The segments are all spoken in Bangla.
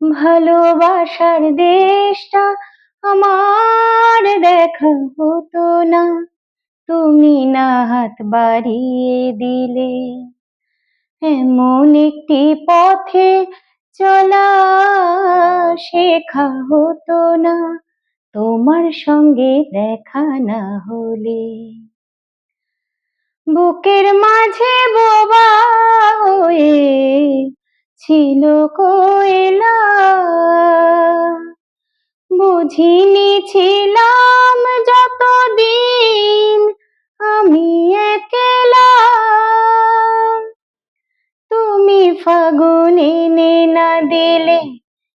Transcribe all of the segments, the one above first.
ভালোবাসার দেশটা আমার দেখা হতো না। তুমি না হাত বাড়িয়ে দিলে। এমন একটি পথে চলা শেখা হতো না। তোমার সঙ্গে দেখা না হলে। বুকের মাঝে বোবা হয়ে ছিল কোয়েলা বুঝিনি ছিলাম যতদিন আমি একলা। তুমি ফাগুনে এনে না দিলে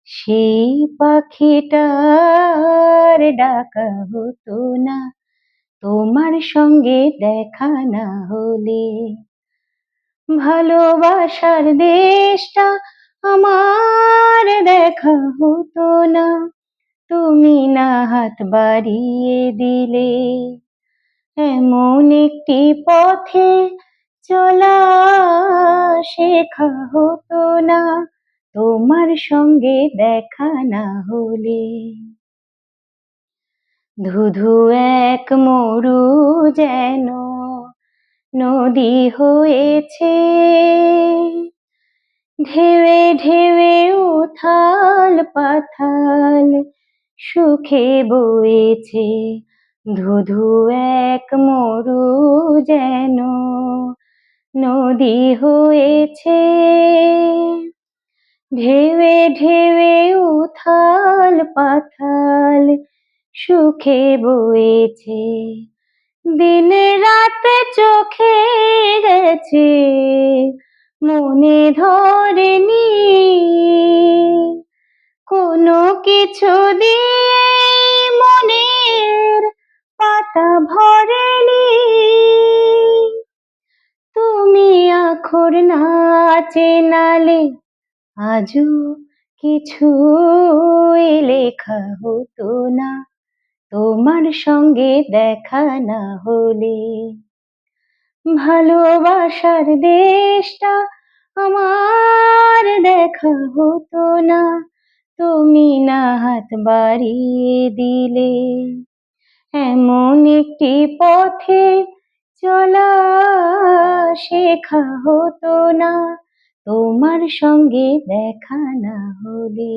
সেই পাখিটার ডাকা হতো না। তোমার সঙ্গে দেখা না হলে ভালোবাসার দেশটা আমার দেখা হতো না। তুমি না হাত বাড়িয়ে দিলে, এমন একটি পথে চলা শেখা হতো না, তোমার সঙ্গে দেখা না হলে। ধুধু এক মরু যেন নদী হয়েছে ঢেউে ঢেউে উথাল পাথাল সুখে বয়েছে, ধুধু এক মরু যেন নদী হয়েছে। ঢেউে ঢেউে উথাল পাথাল সুখে বয়েছে, দিন রাত চোখে গেছে, মনে ধরেনি কোনো কিছু দিয়ে মনের পাতা ভরেনি। তুমি আখর না চেনালে আজও কিছু লেখা হতো না। তোমার সঙ্গে দেখা না হলে ভালোবাসার দেশটা আমার দেখা হতো না। তুমি না হাত বাড়িয়ে দিলে। এমন একটি পথে চলা শেখা হতো না, তোমার সঙ্গে দেখা না হলে।